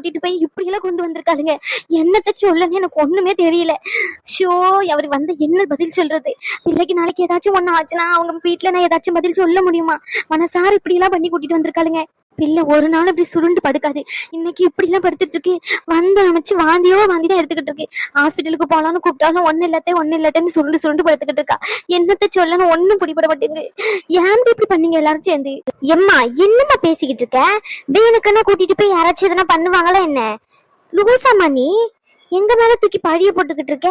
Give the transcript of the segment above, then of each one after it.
கூட்டிட்டு போய் இப்படி எல்லாம் கொண்டு வந்திருக்காளுங்க? என்னத்த சொல்லன்னு எனக்கு ஒண்ணுமே தெரியல. ஷோ அவர் வந்து என்ன பதில் சொல்றது? பிள்ளைக்கு நாளைக்கு ஏதாச்சும் ஒண்ணு ஆச்சுன்னா அவங்க வீட்டுல நான் ஏதாச்சும் பதில் சொல்ல முடியுமா? மனசார இப்படி எல்லாம் பண்ணி கூட்டிட்டு வந்திருக்காளுங்க. பிள்ளை ஒரு நாள் இப்படி சுருண்டு படுக்காது. இன்னைக்கு இப்படி எல்லாம் படுத்துட்டு இருக்கு வந்த அமைச்சு வாந்தியோ வாந்தி தான் எடுத்துக்கிட்டு இருக்கு ஹாஸ்பிட்டலுக்கு போலாம்னு கூப்பிட்டாலும் ஒண்ணு இல்லாத ஒண்ணு இல்லாட்டேன்னு சுருண்டு சுருண்டு படுத்துக்கிட்டு இருக்கா. என்னத்த சொல்லணும்? ஒண்ணும் பிடிபட மாட்டேங்குது. ஏன் இப்படி பண்ணீங்க எல்லாரும் சேர்ந்து? எம்மா என்னம்மா பேசிக்கிட்டு இருக்க? வேணுக்குன்னா கூட்டிட்டு போய் யாராச்சும் எதனா பண்ணுவாங்களா என்ன? லூசாமா நீ? எங்க மேல தூக்கி பழிய போட்டுக்கிட்டு இருக்க?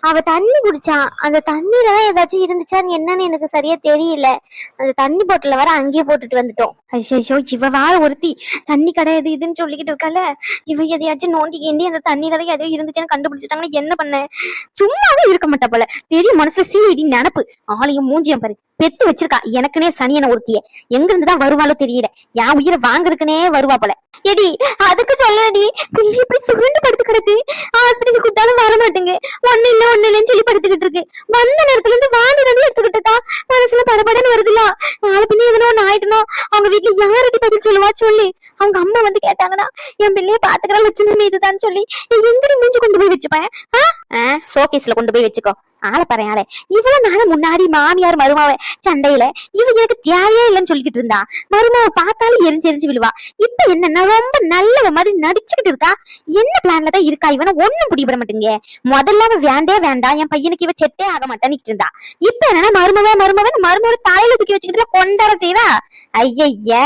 அவ தண்ணி குடிச்சான். அந்த தண்ணியில தான் ஏதாச்சும் இருந்துச்சான்னு என்னன்னு எனக்கு சரியா தெரியல. அந்த தண்ணி பாட்டில வர அங்கேயே போட்டுட்டு வந்துட்டோம். ஐயோ இவ வாழ ஒருத்தி. தண்ணி கிடையாது இதுன்னு சொல்லிக்கிட்டு இருக்கால இவ எதையாச்சும் நோண்டி கேண்டி அந்த தண்ணியில தான் எதையோ இருந்துச்சுன்னு கண்டுபிடிச்சிட்டாங்கன்னு என்ன பண்ண? சும்மாவே இருக்க மாட்டா போல. பெரிய மனசுல சீடி நினப்பு. ஆளையும் மூஞ்சியம் பாரு. பெத்து வச்சிருக்கா. எனக்குனே சனியன ஒருத்திய. எங்க இருந்துதான் வருவாளோ தெரியல. என் உயிரை வாங்குறதுக்குனே வருவா போல. எடி அதுக்கு சொல்லடி பிள்ளை இப்படி சுருண்டு படுத்து கிடக்கு. மாட்டேங்க. ஒண்ணு இல்ல ஒண்ணு இல்லைன்னு சொல்லி படுத்துக்கிட்டு இருக்கு வந்த நேரத்துல இருந்து வாந்தி வந்து எடுத்துக்கிட்டு இருக்கா மனசுல படபடன்னு வருதுல்ல. நாளை பின்ன எதனா ஒண்ணு ஆயிட்டணும் அவங்க வீட்டுல யார்கிட்ட பதில் சொல்லுவா சொல்லி. அவங்க அம்மா வந்து கேட்டாங்கன்னா என் பிள்ளைய பாத்துக்கிற லட்சணம் இதுதான் சொல்லி எங்கடி மூஞ்சி கொண்டு போய் வச்சுப்பேன் சோகேஸ்ல கொண்டு போய் வச்சுக்கோ. ஆளை பாரு ஆளை. இவ்வளவு நாள் முன்னாடி மாமியார் மருமாவ சண்டையில இவ எனக்கு தேவையே இல்லைன்னு சொல்லிக்கிட்டு இருந்தா. மருமாவை பார்த்தாலும் எரிஞ்சு எரிஞ்சு விழுவா. இப்ப என்னன்னா ரொம்ப நல்லவ மாதிரி நடிச்சுக்கிட்டு இருக்கா. என்ன பிளான்ல தான் இருக்கா? இவனை ஒண்ணும் பிடிபட மாட்டேங்க முதல்ல அவன் வேண்டே வேண்டாம் என் பையனுக்கு இவ செட்டே ஆக மாட்டேன்னு இருந்தா. இப்ப என்னன்னா மருமவ மருமவன் மருமவ தலையில தூக்கி வச்சுக்கிட்டு கொண்டாட செய்வா? ஐயய்யா.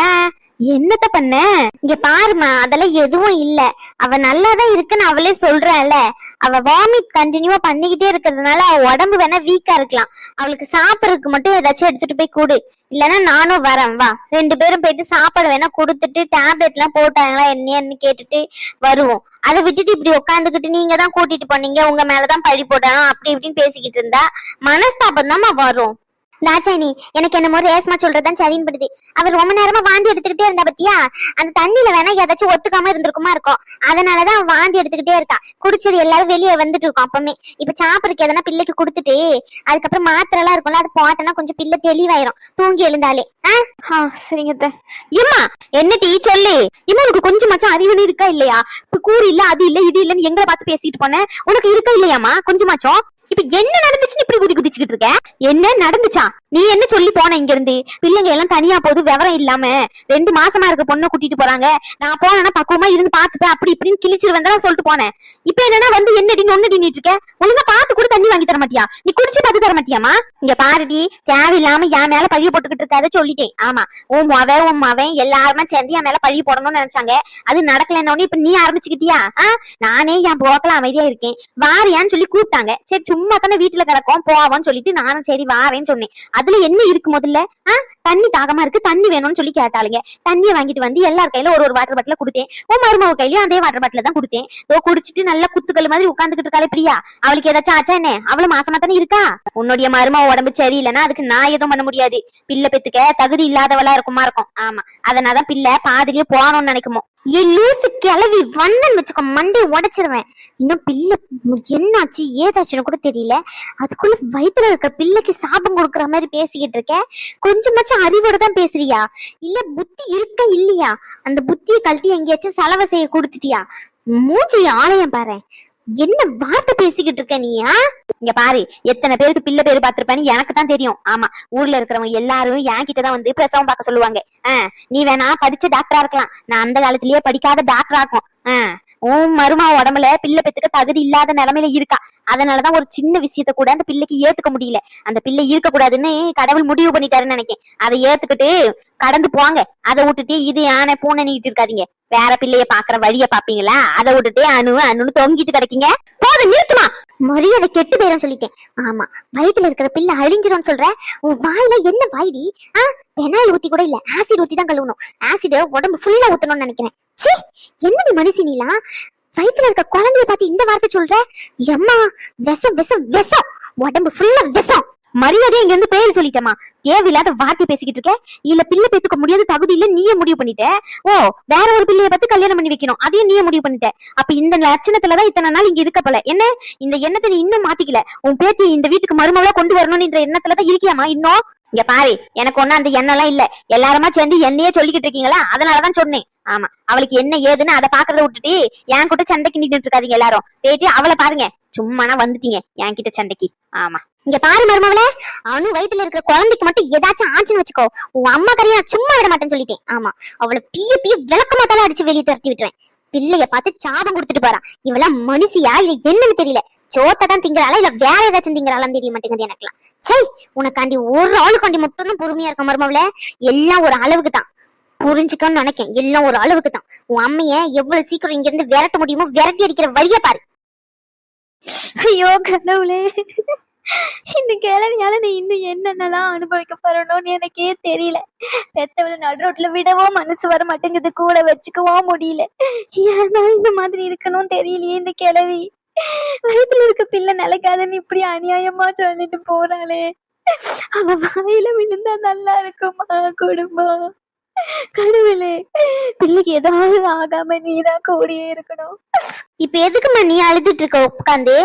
என்னத்த பண்ண? இங்க பாருமா அதெல்லாம் எதுவும் இல்ல. அவ நல்லாதான் இருக்குன்னு அவளே சொல்றால அவ வாமிட் கண்டினியூவா பண்ணிக்கிட்டே இருக்கிறதுனால அவ உடம்பு வேணா வீக்கா இருக்கலாம். அவளுக்கு சாப்பிடறதுக்கு மட்டும் ஏதாச்சும் எடுத்துட்டு போய் கொடு. இல்லைன்னா நானும் வரேன் வா. ரெண்டு பேரும் போயிட்டு சாப்பாடு வேணா கொடுத்துட்டு டேப்லெட் எல்லாம் போட்டாங்களா என்னன்னு கேட்டுட்டு வருவோம். அதை விட்டுட்டு இப்படி உட்காந்துக்கிட்டு நீங்க தான் கூட்டிட்டு போனீங்க உங்க மேலதான் பழி போடணும் அப்படி இப்படின்னு பேசிக்கிட்டு இருந்தா மனஸ்தாபம் தான் வரும். ராஜாணி எனக்கு என்னமோ ரேஸ்மா சொல்றதுதான் சரின்னு படுது அவர் ரொம்ப நேரமா வாந்தி எடுத்துக்கிட்டே இருந்தா பத்தியா? அந்த தண்ணியில வேணா ஏதாச்சும் ஒத்துக்காம இருந்திருக்குமா இருக்கும். அதனாலதான் வாந்தி எடுத்துக்கிட்டே இருக்கா. குடிச்சது எல்லாரும் வெளியே வந்துட்டு இருக்கோம் அப்பமே இப்ப சாப்பிடுறதுக்கு எதனா பிள்ளைக்கு கொடுத்துட்டு அதுக்கப்புறம் மாத்திரை எல்லாம் இருக்கும்ல அது போட்டனா கொஞ்சம் பிள்ளை தெளிவாயிரும். தூங்கி எழுந்தாலே. ஆ? சரிங்க இம்மா என்ன டீ சொல்லு? இம்மா உனக்கு கொஞ்சமாச்சும் அறிவுன்னு இருக்கா இல்லையா? கூறு இல்ல அது இல்ல இது இல்லன்னு எங்களை பார்த்து பேசிட்டு போனேன் உனக்கு இருக்கா இல்லையாமா கொஞ்சமாச்சும்? இப்ப என்ன நடந்துச்சுன்னு இப்படி குதி குதிச்சுக்கிட்டு இருக்க? என்ன நடந்துச்சா நீ என்ன சொல்லி போன இங்க இருந்து பிள்ளைங்க எல்லாம் தனியா போது விவரம் இல்லாம. ரெண்டு மாசமா இருக்க பொண்ணை கூட்டிட்டு போறாங்க. நான் போனேன்னா பக்குவமா இருந்து பாத்துப்பேன் அப்படி இப்படின்னு கிழிச்சிரு வந்தா சொல்லிட்டு போனேன். இப்ப என்னன்னா வந்து என்னடி நொன்னு நின்னுட்டு இருக்க? ஒழுங்கா பாத்து கூட தண்ணி வாங்கி தர மாட்டியா? நீ குடிச்சு பாத்து தர மாட்டியாமா இங்க பாருடி தேவையில்லாம என் மேல பழிய போட்டுக்கிட்டு இருக்காத சொல்லிட்டேன். ஆமா உன் மவன் உன் மவன் எல்லாருமே சேர்ந்து என் மேல பழிய போடணும்னு நினைச்சாங்க. அது நடக்கலன்னு இப்ப நீ ஆரம்பிச்சுக்கிட்டியா? நானே என் போக்கல அமைதியா இருக்கேன். வாரியான்னு சொல்லி கூப்பிட்டாங்க. சரி சும்மா சும்மா தானே வீட்டுல கிடக்கும் போவோம்னு சொல்லிட்டு நானும் சரி வாரேன்னு சொன்னேன். அதுல என்ன இருக்கு முதல்ல? ஆஹ் தண்ணி தாகமா இருக்கு தண்ணி வேணும்னு சொல்லி கேட்டாளுங்க. தண்ணியை வாங்கிட்டு வந்து எல்லார் கையில ஒரு ஒரு வாட்டர் பாட்டில கொடுத்தேன். உன் மருமக கையிலயும் அதே வாட்டர் பாட்டில தான் கொடுத்தேன். இதோ குடிச்சிட்டு நல்லா குத்துக்கல் மாதிரி உட்காந்துக்கிட்டு இருக்காளே பிரியா. அவளுக்கு ஏதாச்சும் ஆச்சா என்ன? அவள மாசமா தானே இருக்கா? உன்னுடைய மருமக உடம்பு சரியில்லைன்னா அதுக்கு நான் எதுவும் பண்ண முடியாது. பிள்ளை பெத்துக்க தகுதி இல்லாதவளா இருக்குமா இருக்கும். ஆமா. அதனாலதான் பிள்ளை பாதிரியே போகணும்னு நினைக்குமோ? ஏ லூசு கிளவி வந்தன் வச்சுக்கோ மண்டே உடைச்சிருவேன். இன்னும் பிள்ளை என்னாச்சு ஏதாச்சுன்னு கூட தெரியல. அதுக்குள்ள வயிற்றுல இருக்க பிள்ளைக்கு சாபம் கொடுக்குற மாதிரி பேசிக்கிட்டு இருக்க கொஞ்சமாச்சும் அறிவோட தான் பேசுறியா? இல்ல புத்தி இருக்க இல்லையா? அந்த புத்தியை கழட்டி எங்கேயாச்சும் செலவு செய்ய கொடுத்துட்டியா? மூஞ்சி ஆலயம் பாரு என்ன வார்த்தை பேசிக்கிட்டு இருக்க நீயா இங்க பாரு எத்தனை பேருக்கு பிள்ளை பேரு பார்த்திருப்பேன்னு எனக்கு தான் தெரியும். ஆமா ஊர்ல இருக்கிறவங்க எல்லாரும் என் கிட்டதான் வந்து பிரசவம் பார்க்க சொல்லுவாங்க. ஆஹ் நீ வேணா படிச்ச டாக்டரா இருக்கலாம். நான் அந்த காலத்திலேயே படிக்காத டாக்டரா இருக்கும். ஆஹ் உன் மருமா உடம்புல பிள்ளை பெத்துக்க தகுதி இல்லாத நிலைமையில இருக்கா. அதனாலதான் ஒரு சின்ன விஷயத்த கூட அந்த பிள்ளைக்கு ஏத்துக்க முடியல. அந்த பிள்ளை இருக்க கூடாதுன்னு கடவுள் முடிவு பண்ணிட்டாருன்னு நினைக்கேன் அதை ஏத்துக்கிட்டு கடந்து போங்க. அதை விட்டுட்டு இது யானை பூனை நீட்டு இருக்காதீங்க. வேற பிள்ளைய பாக்குற வழிய பாப்பீங்களா அதை விட்டுட்டு அணு அணுன்னு தொங்கிட்டு கிடைக்கீங்க. போதும் நிறுத்துமா? மரியாதை கெட்டு போயிடும் சொல்லிட்டேன். ஆமா வயிற்றுல இருக்கிற பிள்ளை அழிஞ்சிரும் சொல்ற உன் வாயில என்ன வாய்டி? ஆ பெனாயில் ஊத்தி கூட இல்ல ஆசிட் ஊத்தி தான் கழுவணும். ஆசிட் உடம்பு ஃபுல்லா ஊத்தணும்னு நினைக்கிறேன். ச்சீ என்னடி மனுஷி நீலா வயிற்றுல இருக்க குழந்தைய பார்த்து இந்த வார்த்தை சொல்ற? எம்மா விஷம் விஷம் விஷம். உடம்பு ஃபுல்லா விஷம். மரியாதையா இங்க இருந்து பேர் சொல்லிட்டேமா தேவையில்லாத வார்த்தை பேசிக்கிட்டு இருக்கேன் இல்ல பிள்ளை பேத்துக்க முடியாத தகுதி இல்ல நீயே முடிவு பண்ணிட்ட. ஓ வேற ஒரு பிள்ளைய பார்த்து கல்யாணம் பண்ணி வைக்கணும். அதையும் நீயே முடிவு பண்ணிட்ட. அப்ப இந்த லட்சணத்துலதான் இத்தனை நாள் இங்க இருக்க போல. என்ன? இந்த எண்ணத்தை நீ இன்னும் மாத்திக்கல. உன் பேத்தி இந்த வீட்டுக்கு மருமகளா கொண்டு வரணும்ன்ற எண்ணத்துலதான் இருக்கியாமா இன்னும்? இங்க பாரு எனக்கு ஒன்னும் அந்த எண்ணெல்லாம் இல்ல. எல்லாருமா சேர்ந்து என்னையே சொல்லிக்கிட்டு இருக்கீங்களா? அதனாலதான் சொன்னேன். ஆமா அவளுக்கு என்ன ஏதுன்னு அதை பாக்குறத விட்டுட்டு என் கிட்ட சண்டைக்கு நின்றுட்டு இருக்காதீங்க எல்லாரும். போயிட்டு அவளை பாருங்க. சும்மானா வந்துட்டீங்க என் கிட்ட சண்டைக்கு. ஆமா. இங்க பாரு மருமவளே அணு வயித்துல இருக்கிற குழந்தைக்கு மட்டும் ஏதாச்சும் ஆச்சுன்னு வச்சுக்கோ. உன் அம்மா கரையை நான் சும்மா விட மாட்டேன்னு சொல்லிட்டேன். ஆமா அவளை பிய பிய விளக்க மாத்தாலும் அடிச்சு வெளியே துரத்தி விட்டுருவேன். பிள்ளைய பார்த்து சாபம் கொடுத்துட்டு போறான் இவெல்லாம் மனுஷியா இல்ல என்னன்னு தெரியல. சோத்தை தான் திங்கிறாளா இல்ல வேற ஏதாச்சும் திங்கிறாளான்னு தெரிய மாட்டேங்குது எனக்குலாம் சரி உனக்காண்டி ஒரு ஆளுக்காண்டி மட்டும் தான் பொறுமையா இருக்க மருமவளே எல்லாம் ஒரு அளவுக்கு தான். புரிஞ்சுக்கன்னு நினைக்கேன். எல்லாம் ஒரு அளவுக்கு தான். உன் அம்மைய எவ்வளவு சீக்கிரம் இங்க இருந்து விரட்ட முடியுமோ விரட்டி அடிக்கிற வழிய பாரு. ஐயோ கடவுளே. இந்த கிழவியால நீ இன்னும் என்னென்னலாம் அனுபவிக்க போறணும்னு எனக்கே தெரியல. பெத்தவள நடு ரோட்ல விடவோ மனசு வர மாட்டேங்குது. கூட வச்சுக்கவோ முடியல. ஏன்னா இந்த மாதிரி இருக்கணும் தெரியலையே இந்த கிளவி வயித்துல இருக்க பிள்ளை நிலைக்காதுன்னு இப்படி அநியாயமா சொல்லிட்டு போறாளே. அவ வாயில விழுந்தா நல்லா இருக்குமா குடும்பம்? கடவுளே பிள்ளைக்கு ஏதாவது ஆகாம நீதான் கூடியே இருக்கணும். இப்ப எதுக்குமா நீ அழுதுட்டு இருக்க? உட்காந்து.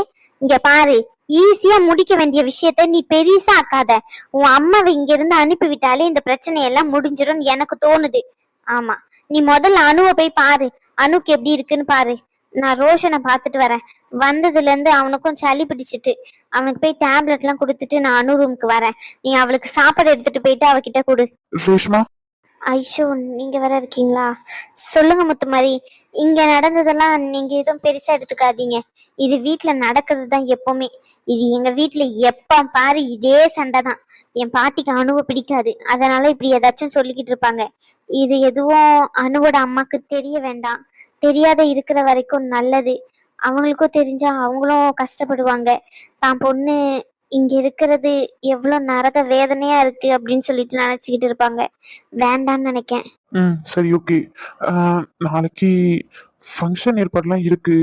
இங்க பாரு ஈஸியா முடிக்க வேண்டிய விஷயத்த நீ பெருசா ஆக்காத. உன் அம்மாவை இங்க இருந்து அனுப்பி விட்டாலே இந்த பிரச்சனை எல்லாம் எனக்கு தோணுது. ஆமா நீ முதல்ல அணுவை போய் பாரு. அணுக்கு எப்படி இருக்குன்னு பாரு. நான் ரோஷனை பார்த்துட்டு வரேன். வந்ததுல இருந்து அவனுக்கும் சளி பிடிச்சிட்டு அவனுக்கு போய் டேப்லெட் எல்லாம் கொடுத்துட்டு நான் அணு ரூமுக்கு வரேன். நீ அவளுக்கு சாப்பாடு எடுத்துட்டு போயிட்டு அவகிட்ட கொடு. ரேஷ்மா ஐஷோ நீங்க வேற இருக்கீங்களா? சொல்லுங்க முத்துமாரி. இங்க நடந்ததெல்லாம் நீங்க எதுவும் பெருசா எடுத்துக்காதீங்க. இது வீட்டில் நடக்கிறது தான் எப்பவுமே. இது எங்க வீட்டில் எப்ப பாரு இதே சண்டை தான் என் பாட்டிக்கு அணுவை பிடிக்காது. அதனால இப்படி ஏதாச்சும் சொல்லிக்கிட்டு இருப்பாங்க. இது எதுவும் அணுவோட அம்மாக்கு தெரிய வேண்டாம். தெரியாத இருக்கிற வரைக்கும் நல்லது. அவங்களுக்கும் தெரிஞ்சா அவங்களும் கஷ்டப்படுவாங்க. தான் பொண்ணு இங்க இருக்கிறது எவ்வளவு நரக வேதனையா இருக்கு அப்படின்னு சொல்லிட்டு நினைச்சுக்கிட்டு இருப்பாங்க. வேண்டான்னு நினைக்கேன். ம் சரி ஓகே நாளைக்கு ஃபங்க்ஷன் ஏற்பாடுலாம் இருக்கு.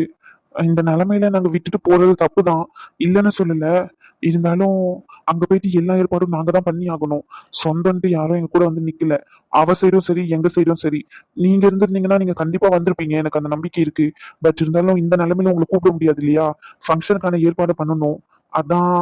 இந்த நிலமையில நாங்க விட்டுட்டு போறது தப்பு தான் இல்லைன்னு சொல்லல. இருந்தாலும் அங்க போயிட்டு எல்லா ஏற்பாடும் நாங்க தான் பண்ணி ஆகணும். சொந்தன்ட்டு யாரும் எங்க கூட வந்து நிக்கல. அவ சைடும் சரி எங்க சைடும் சரி. நீங்க இருந்திருந்தீங்கன்னா நீங்க கண்டிப்பா வந்திருப்பீங்க. எனக்கு அந்த நம்பிக்கை இருக்கு. பட் இருந்தாலும் இந்த நிலைமையில உங்களை கூப்பிட முடியாது இல்லையா? ஃபங்க்ஷனுக்கான ஏற்பாடு பண்ணணும். அதான்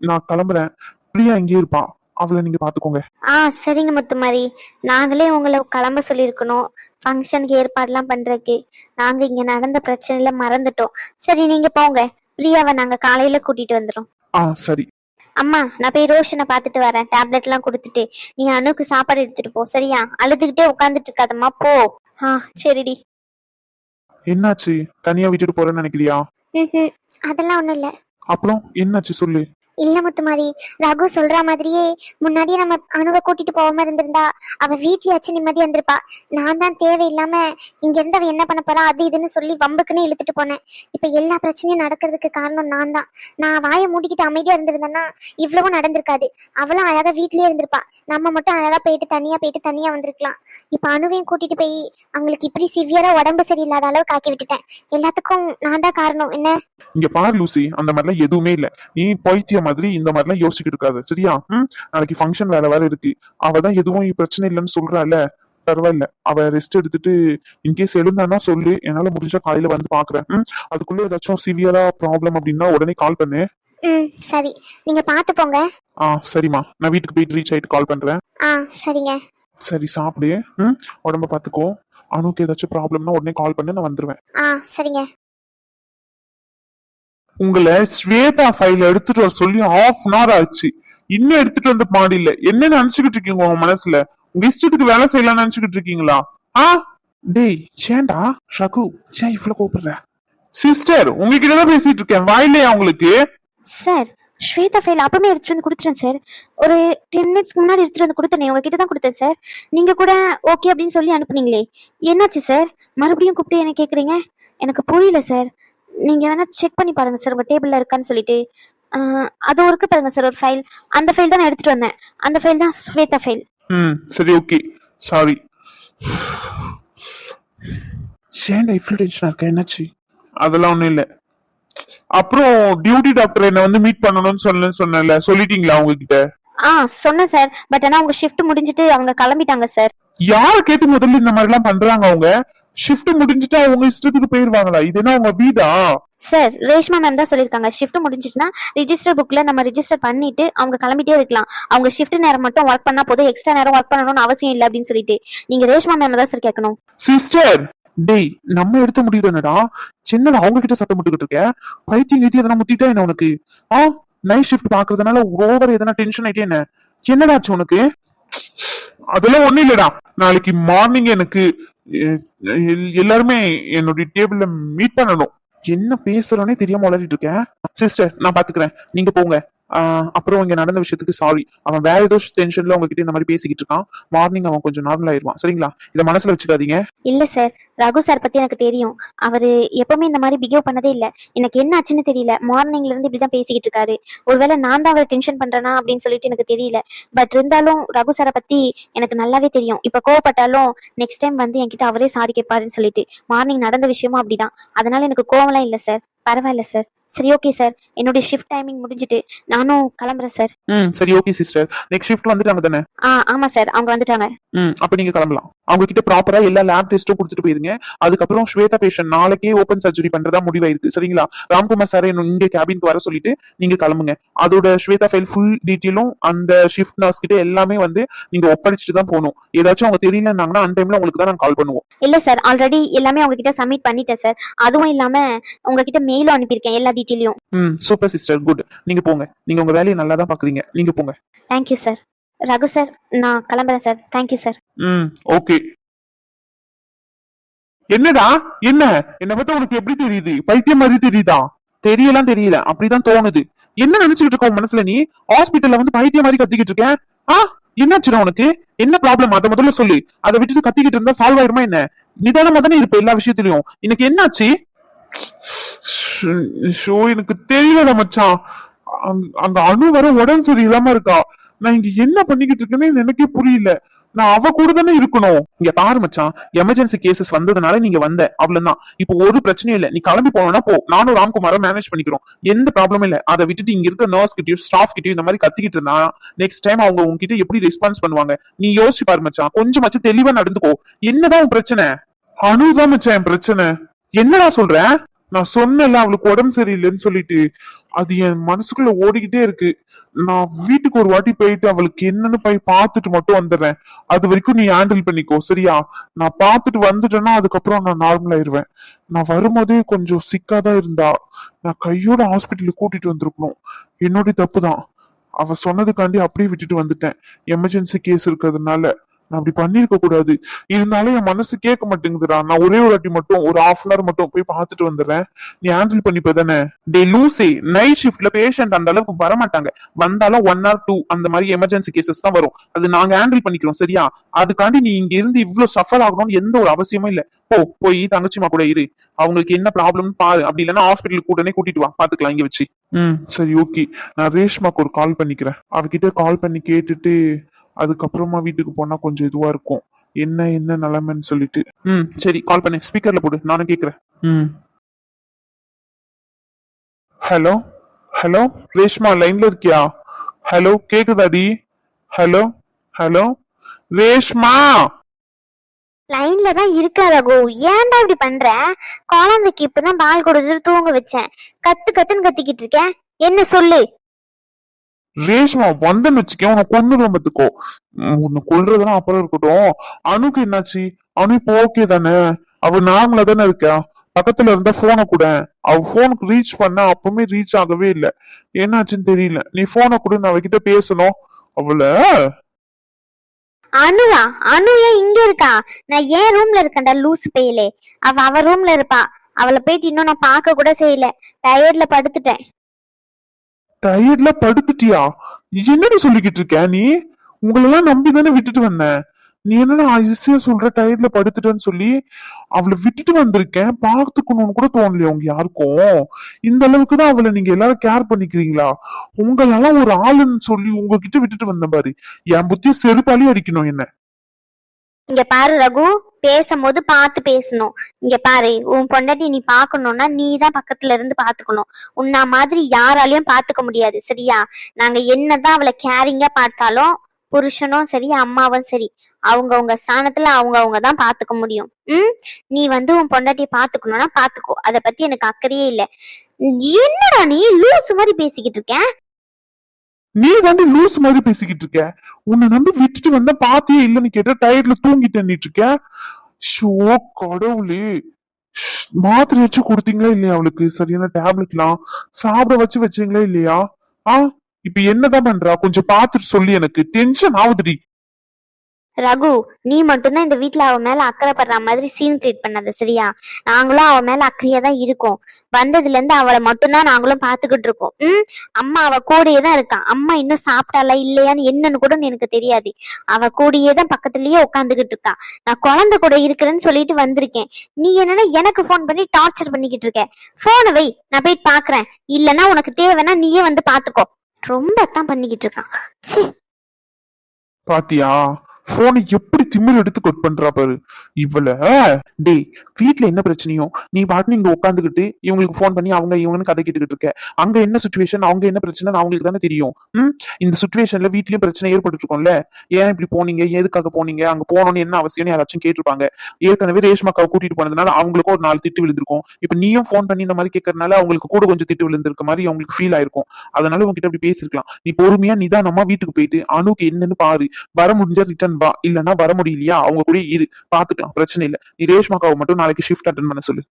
நான் கிளம்புறேன். பிரியா இங்கே இருப்பா. அவளை நீங்க பாத்துக்கோங்க ஆ சரிங்க முத்துமாரி. நாங்களே உங்களை கிளம்ப சொல்லியிருக்கணும். ஃபங்க்ஷனுக்கு ஏற்பாடுலாம் பண்றதுக்கு. நாங்க இங்க நடந்த பிரச்சனையில மறந்துட்டோம். சரி நீங்க போங்க. பிரியாவை நாங்க காலையில கூட்டிட்டு வந்துடும் ஆ சரி. அம்மா நான் போய் ரோஷனை பார்த்துட்டு வரேன். டேப்லெட் எல்லாம் கொடுத்துட்டு. நீ அணுக்கு சாப்பாடு எடுத்துட்டு போ. சரியா? அழுதுகிட்டே உட்காந்துட்டு இருக்காதம்மா. போ. ஆ சரிடி. என்னாச்சு? தனியா விட்டுட்டு போறேன்னு நினைக்கிறியா? அதெல்லாம் ஒண்ணும் இல்ல. அப்புறம் என்னாச்சு சொல்லு. இல்ல முத்துமாரி ரகு சொல்ற மாதிரியே முன்னாடியே நம்ம அணுவை கூட்டிட்டு போகாம இருந்திருந்தா அவ வீட்லயாச்சும் நிம்மதி வந்திருப்பா நான் தான் தேவையில்லாம இங்க இருந்து அவ என்ன பண்ண போறா அது இதுன்னு சொல்லி வம்புக்குன்னு இழுத்துட்டு போனேன். இப்ப எல்லா பிரச்சனையும் நடக்கிறதுக்கு காரணம் நான் தான். நான் வாயை மூடிக்கிட்டு அமைதியா இருந்திருந்தேன்னா இவ்வளவும் நடந்திருக்காது. அவளும் அழகா வீட்லயே இருந்திருப்பா. நம்ம மட்டும் அழகா போயிட்டு தனியா போயிட்டு தனியா வந்திருக்கலாம். இப்ப அணுவையும் கூட்டிட்டு போய் அவங்களுக்கு இப்படி சிவியரா உடம்பு சரியில்லாத அளவுக்கு ஆக்கி விட்டுட்டேன். எல்லாத்துக்கும் நான் தான் காரணம். என்ன? இங்க பாரு லூசி அந்த மாதிரிலாம் எதுவுமே இல்ல. நீ பைத்தியம் மாதிரி இந்த மாதிரிலாம் யோசிச்சுட்டு இருக்காத. சரியா? ம். நாளைக்கு ஃபங்க்ஷன் வேலை வேற இருக்கு. அவ தான் எதுவும் பிரச்சனை இல்லைன்னு சொல்றால பரவாயில்ல. அவ ரெஸ்ட் எடுத்துட்டு இன்கேஸ் எழுந்தானா சொல்லு. என்னால முடிஞ்சா காலையில வந்து பாக்குறேன். அதுக்குள்ள ஏதாச்சும் சிவியரா ப்ராப்ளம் அப்படின்னா உடனே கால் பண்ணு. ம் சரி. நீங்க பார்த்து போங்க. ஆ சரிம்மா. நான் வீட்டுக்கு போயிட்டு ரீச் ஆயிட்டு கால் பண்றேன். ஆ சரிங்க. சரி சாப்பிடு. ம். உடம்ப பாத்துக்கோ அனுக்கு ஏதாச்சும் ப்ராப்ளம்னா உடனே கால் பண்ணு. நான் வந்துருவேன். ஆ சரிங்க. உங்களை ஸ்வேதா ஃபைல் எடுத்துட்டு வர சொல்லி ஹாஃப் அன் ஹவர் ஆச்சு. இன்னும் எடுத்துட்டு வந்து மாடியில என்ன நினைச்சுக்கிட்டு இருக்கீங்க உங்க மனசுல? உங்க இஷ்டத்துக்கு வேலை செய்யலாம் நினைச்சுக்கிட்டு இருக்கீங்களா? ஆ? டேய் சேண்டா ஷகு சே இவ்வளவு கூப்பிடுற சிஸ்டர் உங்ககிட்ட தான் பேசிட்டு இருக்கேன். வாயிலையா உங்களுக்கு? சார் ஸ்வேதா ஃபைல் அப்பவே எடுத்துட்டு வந்து கொடுத்துட்டேன் சார். ஒரு டென் மினிட்ஸ்க்கு முன்னாடி எடுத்துட்டு வந்து கொடுத்தேனே உங்ககிட்ட தான் கொடுத்தேன் சார். நீங்க கூட ஓகே அப்படின்னு சொல்லி அனுப்புனீங்களே. என்னாச்சு சார்? மறுபடியும் கூப்பிட்டு என்ன கேக்குறீங்க? எனக்கு புரியல சார். நீங்க வேணா செக் பண்ணி பாருங்க சார் உங்க டேபிள்ல இருக்கான்னு சொல்லிட்டு. அது இருக்கு பாருங்க சார் ஒரு ஃபைல் அந்த ஃபைல் தான் நான் எடுத்துட்டு வந்தேன். அந்த ஃபைல் தான் ஸ்வேதா ஃபைல் ம் சரி ஓகே சாரி சேண்டா இவ்வளவு டென்ஷனா இருக்க? என்னாச்சு? அதெல்லாம் ஒண்ணும் இல்ல. அப்புறம் டியூட்டி டாக்டர் என்ன வந்து மீட் பண்ணணும்னு சொன்ன சொன்னல சொல்லிட்டீங்களா உங்ககிட்ட? ஆ சொன்னேன் சார் பட் ஆனா உங்க ஷிஃப்ட் முடிஞ்சிட்டு அவங்க கிளம்பிட்டாங்க சார் யார கேட்டு முதல்ல இந்த மாதிரி எல்லாம் பண்றாங்க அவங்க? ஷிஃப்ட் முடிஞ்சுட்டு அவங்க இஷ்டத்துக்கு போயிருவாங்களா? இது என்ன உங்க வீடா? சார் ரேஷ்மா மேம் தான் சொல்லியிருக்காங்க. ஷிஃப்ட் முடிஞ்சிச்சுன்னா ரிஜிஸ்டர் புக்ல நம்ம ரிஜிஸ்டர் பண்ணிட்டு அவங்க கிளம்பிட்டே இருக்கலாம். அவங்க ஷிஃப்ட் நேரம் மட்டும் ஒர்க் பண்ணா போதும். எக்ஸ்ட்ரா நேரம் ஒர்க் பண்ணணும்னு அவசியம் இல்லை அப்படின்னு சொல்லிட்டு. நீங்க ரேஷ்மா மேம் தான் சார் கேட்கணும் சிஸ்டர் டேய் நம்ம எடுத்த முடிவு என்னடா சின்னடா அவங்க கிட்ட சத்தம் போட்டுக்கிட்டு இருக்க. பைத்தியம் கீத்தி எதனா முத்திட்டா என்ன உனக்கு? ஆ? நைட் ஷிஃப்ட் பாக்குறதுனால ஓவர் எதனா டென்ஷன் ஆயிட்டே என்ன? என்னடாச்சு உனக்கு? அதெல்லாம் ஒண்ணு இல்லடா. நாளைக்கு மார்னிங் எனக்கு எல்லாருமே என்னுடைய டேபிள்ல மீட் பண்ணணும். என்ன பேசுறோன்னே தெரியாம வளரிட்டு இருக்கேன். சிஸ்டர் நான் பாத்துக்கிறேன். நீங்க போங்க. அப்புறம் இங்க நடந்த விஷயத்துக்கு சாரி அவன் வேற ஏதோ டென்ஷன்ல உங்ககிட்ட இந்த மாதிரி பேசிக்கிட்டு இருக்கான். மார்னிங் அவன் கொஞ்சம் நார்மல் ஆயிருவான் சரிங்களா? இதை மனசுல வச்சுக்காதீங்க. இல்ல சார் ரகு சார் பத்தி எனக்கு தெரியும். அவரு எப்பவுமே இந்த மாதிரி பிஹேவ் பண்ணதே இல்ல. எனக்கு என்ன ஆச்சுன்னு தெரியல. மார்னிங்ல இருந்து இப்படிதான் பேசிக்கிட்டு இருக்காரு. ஒருவேளை நான் தான் அவரை டென்ஷன் பண்றேனா அப்படின்னு சொல்லிட்டு எனக்கு தெரியல. பட் இருந்தாலும் ரகு சாரை பத்தி எனக்கு நல்லாவே தெரியும். இப்ப கோவப்பட்டாலும் நெக்ஸ்ட் டைம் வந்து என்கிட்ட அவரே சாரி கேட்பாருன்னு சொல்லிட்டு. மார்னிங் நடந்த விஷயமும் அப்படிதான். அதனால எனக்கு கோவம்லாம் இல்ல சார் பரவாயில்ல சார் சரி ஓகே சார் என்னுடைய ஷிஃப்ட் டைமிங் முடிஞ்சிட்டு நானும் கிளம்புறேன் சார் ம் சரி ஓகே சிஸ்டர் நெக்ஸ்ட் ஷிஃப்ட் வந்துட்டாங்க தானே? ஆ ஆமா சார் அவங்க வந்துட்டாங்க. ம் அப்ப நீங்க கிளம்பலாம். அவங்க கிட்ட ப்ராப்பரா எல்லா லேப் டெஸ்ட்டும் கொடுத்துட்டு போயிருங்க. அதுக்கப்புறம் ஸ்வேதா பேஷன் நாளைக்கே ஓபன் சர்ஜரி பண்றதா முடிவாயிருக்கு. சரிங்களா? ராம்குமார் சார் இங்க கேபினுக்கு வர சொல்லிட்டு நீங்க கிளம்புங்க. அதோட ஸ்வேதா ஃபைல் ஃபுல் டீட்டெயிலும் அந்த ஷிஃப்ட் நர்ஸ் கிட்ட எல்லாமே வந்து நீங்க ஒப்படைச்சிட்டு தான் போகணும். ஏதாச்சும் அவங்க தெரியலன்னாங்கன்னா அந்த டைம்ல உங்களுக்கு தான் நாங்க கால் பண்ணுவோம். இல்ல சார் ஆல்ரெடி எல்லாமே உங்ககிட்ட சப்மிட் பண்ணிட்டேன் சார் அதுவும் இல்லாம உங்ககிட்ட மெயிலும் அனுப்பியிருக்கேன். எல்லா டீட்டெயிலையும் ம் சூப்பர் சிஸ்டர் குட் நீங்க போங்க. நீங்க உங்க வேலையை நல்லா தான் பாக்குறீங்க. நீங்க போங்க. தேங்க்யூ சார் ரகு சார் நான் கிளம்புறேன் சார் தேங்க்யூ சார் ம் ஓகே என்னடா? என்ன? என்ன பார்த்தா உனக்கு எப்படி தெரியுது? பைத்தியம் மாதிரி தெரியுதா? தெரியலாம் தெரியல. அப்படிதான் தோணுது. என்ன நினைச்சுக்கிட்டு இருக்க உன் மனசுல நீ? ஹாஸ்பிட்டல்ல வந்து பைத்தியம் மாதிரி கத்திக்கிட்டு இருக்கேன் ஆ? என்னாச்சுடா உனக்கு? என்ன ப்ராப்ளம் அத முதல்ல சொல்லு. அதை விட்டுட்டு கத்திக்கிட்டு இருந்தா சால்வ் ஆயிருமா என்ன? நிதானமா தானே இருப்ப எல்லா விஷயத்திலயும். இன்னைக்கு என்னாச்சு? ஷோ எனக்கு தெரியல மச்சான். அந்த அணு வர உடம்பு சரியில்லாம இருக்கா. நான் இங்க என்ன பண்ணிக்கிட்டு இருக்கேன்னு எனக்கே புரியல. நான் அவ கூட தானே இருக்கணும். இங்க பாரு மச்சான் எமர்ஜென்சி கேசஸ் வந்ததுனால நீங்க வந்த அவ்வளவுதான். இப்போ ஒரு பிரச்சனையும் இல்ல. நீ கிளம்பி போனா போ. நானும் ராம்குமாரும் மேனேஜ் பண்ணிக்கிறோம். எந்த ப்ராப்ளமும் இல்ல. அதை விட்டுட்டு இங்க இருக்க நர்ஸ் கிட்டயும் ஸ்டாஃப் கிட்டயும் இந்த மாதிரி கத்திக்கிட்டு இருந்தா நெக்ஸ்ட் டைம் அவங்க உங்ககிட்ட எப்படி ரெஸ்பான்ஸ் பண்ணுவாங்க? நீ யோசிச்சு பாரு மச்சான். கொஞ்சம் மச்சம் தெளிவா நடந்துக்கோ. என்னதான் உன் பிரச்சனை? அணுதான் மச்சான் என் பிரச்சனை. என்னடா சொல்ற? நான் சொன்னேன்ல அவளுக்கு உடம்பு சரியில்லைன்னு சொல்லிட்டு. அது என் மனசுக்குள்ள ஓடிக்கிட்டே இருக்கு. நான் வீட்டுக்கு ஒரு வாட்டி போயிட்டு அவளுக்கு என்னன்னு போய் பார்த்துட்டு மட்டும் வந்துடுறேன். அது வரைக்கும் நீ ஹேண்டில் பண்ணிக்கோ சரியா? நான் பார்த்துட்டு வந்துட்டேன்னா அதுக்கப்புறம் நான் நார்மல் ஆயிருவேன். நான் வரும்போதே கொஞ்சம் சிக்காதான் இருந்தா. நான் கையோட ஹாஸ்பிட்டலுக்கு கூட்டிட்டு வந்திருக்கணும். என்னுடைய தப்பு தான். அவ சொன்னதுக்காண்டி அப்படியே விட்டுட்டு வந்துட்டேன். எமர்ஜென்சி கேஸ் இருக்கிறதுனால. நான் அப்படி பண்ணிருக்க கூடாது. இருந்தாலும் என் மனசு கேட்க மாட்டேங்குதுடா. நான் ஒரே ஒரு வாட்டி மட்டும் ஒரு ஹாஃப் அன் ஹவர் மட்டும் போய் பார்த்துட்டு வந்துடுறேன். நீ ஹேண்டில் பண்ணிப்ப தானே? டே லூசி நைட் ஷிஃப்ட்ல பேஷண்ட் அந்த அளவுக்கு வர மாட்டாங்க வந்தாலும் ஒன் ஆர் டூ அந்த மாதிரி எமர்ஜென்சி கேசஸ் தான் வரும். அது நாங்க ஹேண்டில் பண்ணிக்கிறோம் சரியா? அதுக்காண்டி நீ இங்க இருந்து இவ்வளவு சஃபர் ஆகணும்னு எந்த ஒரு அவசியமும் இல்ல. போ போய் தங்கச்சிமா கூட இரு. அவங்களுக்கு என்ன ப்ராப்ளம் பாரு. அப்படி இல்லைன்னா ஹாஸ்பிட்டலுக்கு உடனே கூட்டிட்டு வா. பாத்துக்கலாம் இங்க வச்சு. ம் சரி ஓகே நான் ரேஷ்மாக்கு ஒரு கால் பண்ணிக்கிறேன். அவகிட்ட கால் பண்ணி கேட்டுட்டு அதுக்கப்புறமா வீட்டுக்கு போனா கொஞ்சம் இதுவா இருக்கும். என்ன என்ன நிலைமைன்னு சொல்லிட்டு. ம் சரி கால் பண்ணு. ஸ்பீக்கர்ல போடு. நானும் கேக்குறேன். ம். ஹலோ? ஹலோ? ரேஷ்மா லைன்ல இருக்கியா? ஹலோ கேக்குதாடி ஹலோ? ஹலோ? ரேஷ்மா! லைன்ல தான் இருக்கா ரகு. ஏன்டா இப்படி பண்ற? குழந்தைக்கு இப்பதான் பால் கொடுத்து தூங்க வச்சேன். கத்து கத்துன்னு கத்திக்கிட்டு இருக்கேன். என்ன சொல்லு? ரேஷ்மா வந்தன்னு வச்சுக்கோ உன்னை கொன்னுருவேன் பாத்துக்கோ உன்னை கொல்றதெல்லாம் அப்புறம் இருக்கட்டும். அணுக்கு என்னாச்சு? அணு இப்போ ஓகே தானே? அவ நார்மலா தானே இருக்கா? பக்கத்துல இருந்தா போனை கூட. அவ போனுக்கு ரீச் பண்ண அப்பவுமே ரீச் ஆகவே இல்லை. என்னாச்சுன்னு தெரியல. நீ போனை கூட நான் அவகிட்ட பேசணும். அவள அனுவா அனு ஏன் இங்க இருக்கா? நான் ஏன் ரூம்ல இருக்கேன்டா லூஸ் பெயிலே அவ அவ ரூம்ல இருப்பா. அவளை போயிட்டு இன்னும் நான் பார்க்க கூட செய்யல. டயர்ட்ல படுத்துட்டேன். டயர்ட்ல படுத்துட்டியா? என்னடி சொல்லிக்கிட்டு இருக்க நீ? உங்களெல்லாம் நம்பி தானே விட்டுட்டு வந்தேன் நீ என்னடா ஐசியா சொல்ற டயர்ட்ல படுத்துட்டேன்னு சொல்லி அவளை விட்டுட்டு வந்திருக்கேன் பார்த்துக்கணும்னு கூட தோணலையா உங்க யாருக்கும். இந்த அளவுக்கு தான் அவளை நீங்க எல்லாரும் கேர் பண்ணிக்கிறீங்களா? உங்களெல்லாம் ஒரு ஆளுன்னு சொல்லி உங்ககிட்ட விட்டுட்டு வந்த பாரு என் புத்திய செருப்பாலே அடிக்கணும் என்ன? இங்க பாரு ரகு பேசும்போது பார்த்து பேசணும். இங்க பாரு உன் பொண்டாட்டி நீ பாக்கணும்னா நீ தான் பக்கத்துல இருந்து பாத்துக்கணும் உன்ன மாதிரி யாராலையும் பாத்துக்க முடியாது சரியா? நாங்க என்னதான் அவளை கேரிங்கா பார்த்தாலும் புருஷனும் சரி அம்மாவும் சரி அவங்கவுங்க ஸ்தானத்துல அவங்க அவங்க தான் பாத்துக்க முடியும். ம்? நீ வந்து உன் பொண்டாட்டியை பாத்துக்கணும்னா பாத்துக்கோ அத பத்தி எனக்கு அக்கறையே இல்ல. என்னடா நீ லூசு மாதிரி பேசிக்கிட்டு இருக்கேன் நீ தாண்டி லூஸ் மாதிரி பேசிக்கிட்டு இருக்க. உன்னை நம்பி விட்டுட்டு வந்தா பாத்தியே இல்லைன்னு கேட்டா டயர்ட்ல தூங்கிட்டு நின்னுட்டு இருக்க. ஷோ கடவுளே. ஷ், மாத்திரை வச்சு கொடுத்தீங்களா இல்லையா அவளுக்கு? சரியான டேப்லெட்லாம். சாப்பிட வச்சு வச்சீங்களா இல்லையா? ஆ இப்ப என்னதான் பண்றா? கொஞ்சம் பாத்துட்டு சொல்லி எனக்கு. டென்ஷன் ஆகுதுடி. ரகு நீ மட்டும்தான் இந்த வீட்ல அவ மேல அக்கறைப்படுற மாதிரி சீன் கிரியேட் பண்ணாத சரியா? நாங்களும் அவ மேல அக்கறையா தான் இருக்கோம். வந்ததுல இருந்து அவளை மட்டும்தான் நாங்களும் பாத்துக்கிட்டு இருக்கோம். உம்? அம்மா அவ கூடயே தான் அம்மா இன்னும் சாப்பிட்டாளா இல்லையான்னு என்னன்னு கூட எனக்கு தெரியாது. அவ கூடயே தான் பக்கத்துலயே உட்காந்துக்கிட்டு இருக்கா. நான் குழந்தை கூட இருக்கிறேன்னு சொல்லிட்டு வந்திருக்கேன். நீ என்னன்னா எனக்கு போன் பண்ணி டார்ச்சர் பண்ணிக்கிட்டு இருக்க. போனை வை நான் போய் பாக்குறேன் இல்லைன்னா உனக்கு தேவைன்னா நீயே வந்து பாத்துக்கோ ரொம்ப தான் பண்ணிக்கிட்டு இருக்கான். ச்சீ. பாத்தியா? போனை எப்படி திமிர் எடுத்து கொட் பண்றா பாரு. இவள டேய் வீட்ல என்ன பிரச்சனையோ? நீ பாட்டு இங்க உட்காந்துக்கிட்டு இவங்களுக்கு போன் பண்ணி அவங்க இவங்கன்னு கதை கேட்டுக்கிட்டு இருக்க. அங்க என்ன சுச்சுவேஷன் அவங்க என்ன பிரச்சனை அவங்களுக்கு தானே தெரியும். ம்? இந்த சுச்சுவேஷன்ல வீட்லயும் பிரச்சனை ஏற்பட்டு இருக்கும்ல ஏன் இப்படி போனீங்க? எதுக்காக போனீங்க? அங்க போனோம்னு என்ன அவசியம்னு யாராச்சும் கேட்டிருப்பாங்க. ஏற்கனவே ரேஷ்மாக்காவை கூட்டிட்டு போனதுனால அவங்களுக்கும் ஒரு நாலு திட்டு விழுந்திருக்கும். இப்ப நீயும் போன் பண்ணி இந்த மாதிரி கேட்கறதுனால அவங்களுக்கு கூட கொஞ்சம் திட்டு விழுந்திருக்க மாதிரி அவங்களுக்கு ஃபீல் ஆயிருக்கும். அதனால உங்ககிட்ட அப்படி பேசிருக்கலாம். நீ பொறுமையா நிதானமா வீட்டுக்கு போயிட்டு அணுக்கு என்னன்னு பாரு. வர முடிஞ்சா ரிட்டர்ன் வா இல்லைன்னா வர முடியலையா? அவங்க கூட இரு பாத்துக்கலாம் பிரச்சனை இல்ல. நீ ரேஷ்மாக்காவை மட்டும் நாளைக்கு ஷிஃப்ட் அட்டன் பண்ண சொல்லு.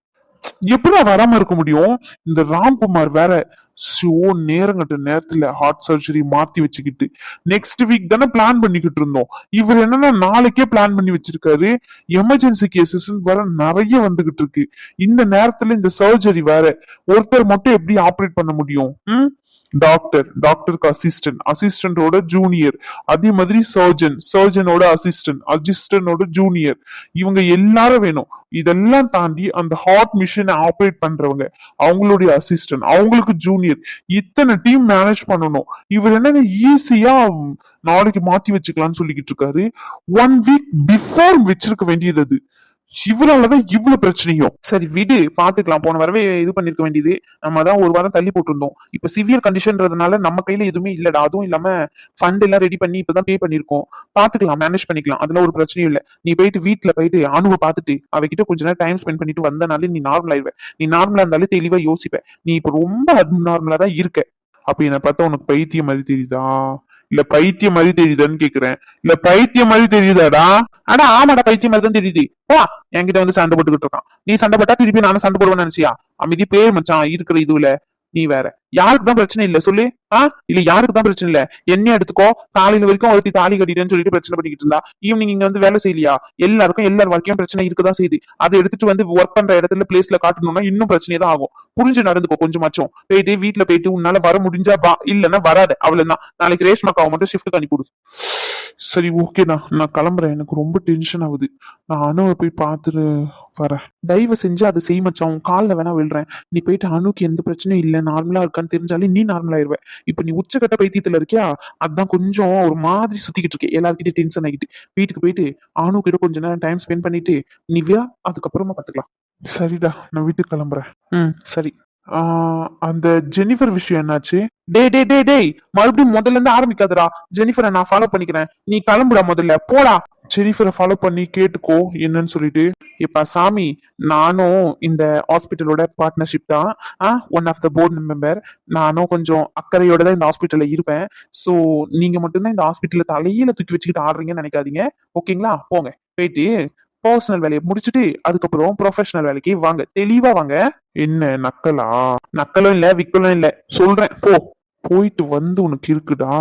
எப்படி வராம இருக்க முடியும்? இந்த ராம்குமார் வேற ஷோ நேரங்கட்ட நேரத்துல ஹார்ட் சர்ஜரி மாத்தி வச்சுக்கிட்டு நெக்ஸ்ட் வீக் தானே பிளான் பண்ணிக்கிட்டு இருந்தோம். இவர் என்னன்னா நாளைக்கே பிளான் பண்ணி வச்சிருக்காரு. எமர்ஜென்சி கேசஸ் வர நிறைய வந்துகிட்டு இருக்கு. இந்த நேரத்துல இந்த சர்ஜரி வேற. ஒருத்தர் மட்டும் எப்படி ஆப்ரேட் பண்ண முடியும்? ம்? டாக்டர் டாக்டருக்கு அசிஸ்டன்ட் அசிஸ்டன்டோட ஜூனியர் அதே மாதிரி சர்ஜன் சர்ஜனோட அசிஸ்டன்ட் அசிஸ்டன்டோட ஜூனியர் இவங்க எல்லாரும் வேணும். இதெல்லாம் தாண்டி அந்த ஹார்ட் மிஷினை ஆப்ரேட் பண்றவங்க அவங்களுடைய அசிஸ்டன்ட் அவங்களுக்கு ஜூனியர் இத்தனை டீம் மேனேஜ் பண்ணணும். இவர் என்ன ஈஸியா நாளைக்கு மாத்தி வச்சுக்கலாம்னு சொல்லிக்கிட்டு இருக்காரு. ஒன் வீக் பிஃபோர் வச்சிருக்க வேண்டியது அது. இவராலதான் இவ்வளவு பிரச்சனையும். சரி விடு பாத்துக்கலாம். போன வரவே இது பண்ணிருக்க வேண்டியது. நம்ம தான் ஒரு வாரம் தள்ளி போட்டிருந்தோம். இப்ப சிவியர் கண்டிஷன்றதுனால நம்ம கையில எதுவுமே இல்லடா. அதுவும் இல்லாம ஃபண்ட் எல்லாம் ரெடி பண்ணி இப்பதான் பே பண்ணிருக்கோம். பாத்துக்கலாம் மேனேஜ் பண்ணிக்கலாம். அதெல்லாம் ஒரு பிரச்சனையும் இல்ல. நீ போயிட்டு வீட்டுல போயிட்டு அணுவை பார்த்துட்டு அவகிட்ட கொஞ்ச நேரம் டைம் ஸ்பெண்ட் பண்ணிட்டு வந்தனாலே நீ நார்மல் ஆயிடுவ. நீ நார்மலா இருந்தாலே தெளிவா யோசிப்ப. நீ இப்ப ரொம்ப நார்மலா தான் இருக்க. அப்ப என்ன பார்த்தா உனக்கு பைத்தியம் மாதிரி தெரியுதா? இல்ல பைத்திய மாதிரி தெரியுதான்னு கேக்குறேன். இல்ல பைத்தியம் மாதிரி தெரியுதாடா? ஆனா ஆமாடா பைத்திய மாதிரி தான் தெரியுது. வா என்கிட்ட வந்து சண்டை போட்டுக்கிட்டு இருக்கான். நீ சண்டை போட்டா திருப்பி நானும் சண்டை போடுவேன்னு நினைச்சியா? அமைதி பேர் மச்சான் இருக்கிற இதுல. நீ வேற. யாருக்கு தான் பிரச்சனை இல்ல? சொல்லு. ஆ? இல்ல யாருக்கு தான் பிரச்சனை இல்ல? என்ன எடுத்துக்கோ? காலையில வரைக்கும் ஒருத்தி தாலி கட்டிட்டேன்னு சொல்லிட்டு பிரச்சனை பண்ணிக்கிட்டு இருந்தா. ஈவினிங் இங்க வந்து வேலை செய்யலையா? எல்லாருக்கும் எல்லார் வாழ்க்கையும் பிரச்சனை இருக்குதான் செய்யுது. அதை எடுத்துட்டு வந்து ஒர்க் பண்ற இடத்துல பிளேஸ்ல காட்டணும்னா இன்னும் பிரச்சனை தான் ஆகும். புரிஞ்சு நடந்துக்கோ கொஞ்சமாச்சும். போயிட்டு வீட்டுல போயிட்டு உன்னால வர முடிஞ்சா பா இல்லன்னா வராது. அவ்வளவுதான். நாளைக்கு ரேஷ்மாக்காவை மட்டும் ஷிஃப்ட் அனுப்பிவிடு சரி ஓகேண்ணா நான் கிளம்புறேன். எனக்கு ரொம்ப டென்ஷன் ஆகுது. நான் அணுவை போய் பார்த்துட்டு வரேன். தயவு செஞ்சு அதை செய் மச்சான். உன் காலில் வேணா விழுறேன். நீ போயிட்டு அணுக்கு எந்த பிரச்சனையும் இல்லை. நார்மலா இருக்கான்னு தெரிஞ்சாலே நீ நார்மல் ஆயிருவ. இப்ப நீ உச்சக்கட்ட பைத்தியத்துல இருக்கியா? அதான் கொஞ்சம் ஒரு மாதிரி சுத்திக்கிட்டு இருக்கே. எல்லார்கிட்டயும் டென்ஷன் ஆகிட்டு. வீட்டுக்கு போயிட்டு அணு கிட்ட கொஞ்ச நேரம் டைம் ஸ்பெண்ட் பண்ணிட்டு நிவ்யா அதுக்கப்புறமா பாத்துக்கலாம். சரிடா நான் வீட்டுக்கு கிளம்புறேன். ம். சரி. அந்த ஜெனிஃபர் விஷயம் என்னாச்சு? டேய் டேய் டேய் டேய் மறுபடியும் முதல்ல இருந்து ஆரம்பிக்காதடா. ஜெனிஃபரை நான் ஃபாலோ பண்ணிக்கிறேன். நீ கிளம்புடா முதல்ல. போடா. ஜெனிஃபரை ஃபாலோ பண்ணி கேட்டுக்கோ என்னன்னு சொல்லிட்டு. இப்ப சாமி நானும் இந்த ஹாஸ்பிட்டலோட பார்ட்னர்ஷிப் தான். One of the board member நானும் கொஞ்சம் அக்கறையோட தான் இந்த ஹாஸ்பிட்டல்ல இருப்பேன். ஸோ நீங்க மட்டும்தான் இந்த ஹாஸ்பிட்டல்ல தலையில தூக்கி வச்சுக்கிட்டு ஆடுறீங்கன்னு நினைக்காதீங்க. ஓகேங்களா போங்க. போயிட்டு பர்சனல் வேலையை முடிச்சுட்டு அதுக்கப்புறம் ப்ரொஃபஷனல் வேலைக்கு வாங்க. தெளிவா வாங்க. என்ன நக்கலா? நக்கலும் இல்ல விக்கலும் இல்ல. சொல்றேன். போ. போயிட்டு வந்து உனக்கு இருக்குடா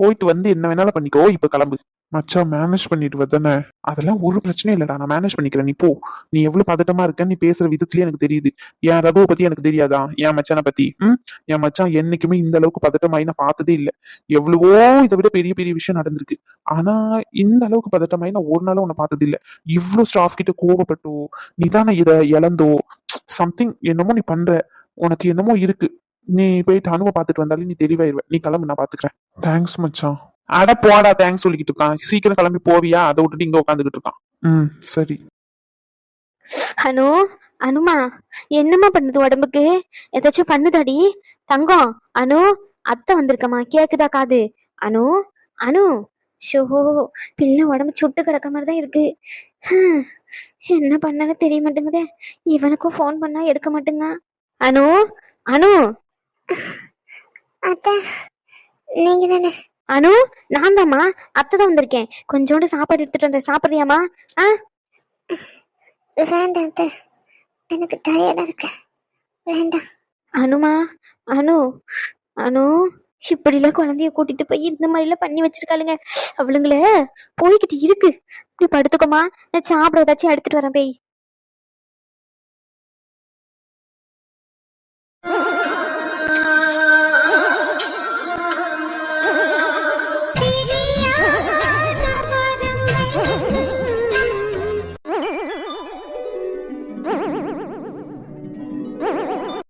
போயிட்டு வந்து என்ன வேணாலும் பண்ணிக்கோ. இப்ப கிளம்பு. மச்சான் மேனேஜ் பண்ணிட்டு வந்தானே அதெல்லாம் ஒரு பிரச்சனையும் இல்லடா. நான் மேனேஜ் பண்ணிக்கிறேன். நீ போ. நீ எவ்வளவு பதட்டமா இருக்கன்னு நீ பேசுற விதத்துலயே எனக்கு தெரியுது. என் ரகுவை பத்தி எனக்கு தெரியாதா? என் மச்சானை பத்தி? ம்? என் மச்சான் என்னைக்குமே இந்த அளவுக்கு பதட்டமாயி நான் பார்த்ததே இல்ல. எவ்வளவோ இதை விட பெரிய பெரிய விஷயம் நடந்திருக்கு. ஆனா இந்த அளவுக்கு பதட்டமாயி நான் ஒரு நாளும் உன்னை பார்த்தது இல்ல. இவ்வளவு ஸ்டாஃப் கிட்ட கோவப்பட்டோ நிதான இதை இழந்தோ சம்திங் என்னமோ நீ பண்ற. உனக்கு என்னமோ இருக்கு. நீ போயிட்டு அனுபவம் பார்த்துட்டு வந்தாலே நீ தெளிவாயிருவ. நீ கிளம்பு நான் பாத்துக்கிறேன் தேங்க்ஸ் மச்சான். அட போடா தேங்க்ஸ் சொல்லிக்கிட்டு இருக்கான். சீக்கிரம் கிளம்பி போவியா? அதை விட்டுட்டு இங்க உட்காந்துக்கிட்டு இருக்கான். ம் சரி. அனு அனுமா என்னம்மா பண்ணுது உடம்புக்கு? ஏதாச்சும் பண்ணுதாடி? தங்கம். அனு அத்தை வந்திருக்கம்மா. கேக்குதா காது? அனு அனு. ஷோ பிள்ளை உடம்பு சுட்டு கிடக்க மாதிரி தான் இருக்கு. ஹம், என்ன பண்ணனு தெரிய மாட்டேங்குதே. இவனுக்கும் ஃபோன் பண்ணா எடுக்க மாட்டேங்க அனு அனு. அத்தை நீங்க தானே அனு நான் தாம்மா அத்தை தான் வந்திருக்கேன். கொஞ்சோண்டு சாப்பாடு எடுத்துட்டு வந்தேன் சாப்பிட்றியாம்மா? ஆ? வேண்டாம் அத்தை. எனக்கு டயர்டா இருக்கு. வேண்டாம். அனுமா அனு அனு. இப்படிலாம் குழந்தைய கூட்டிட்டு போய் இந்த மாதிரிலாம் பண்ணி வச்சிருக்காளுங்க. அவளுங்கள போய்கிட்டு இருக்கு. இப்படி படுத்துக்கோமா நான் சாப்பிட ஏதாச்சும் எடுத்துட்டு வரேன் பேய்.